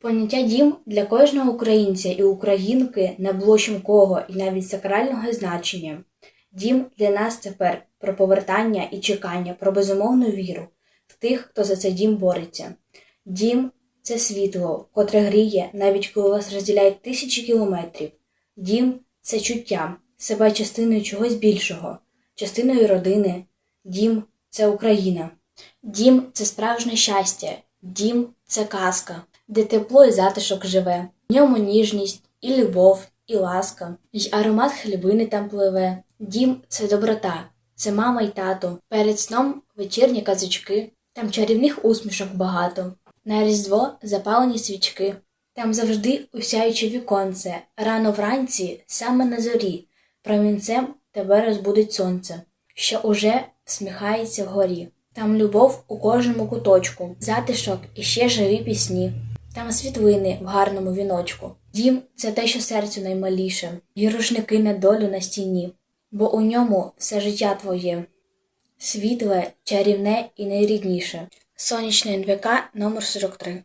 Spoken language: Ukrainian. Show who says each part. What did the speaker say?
Speaker 1: Поняття дім для кожного українця і українки не було чімкого і навіть сакрального значення. Дім для нас тепер про повертання і чекання, про безумовну віру в тих, хто за цей дім бореться. Дім це світло, котре гріє, навіть коли вас розділяють тисячі кілометрів. Дім це чуття, себе частиною чогось більшого, частиною родини. Дім це Україна. Дім це справжнє щастя, дім це казка, де тепло і затишок живе. В ньому ніжність, і любов, і ласка, й аромат хлібини там пливе. Дім це доброта, це мама й тато. Перед сном вечірні казочки, там чарівних усмішок багато. На різдво запалені свічки. Там завжди усяюче віконце, рано вранці, саме на зорі, промінцем тебе розбудить сонце, що уже всміхається вгорі. Там любов у кожному куточку, затишок і ще живі пісні. Там світлини в гарному віночку. Дім це те, що серцю наймаліше, і рушники на долю на стіні, бо у ньому все життя твоє, світле, чарівне і найрідніше. Сонячне НВК номер 43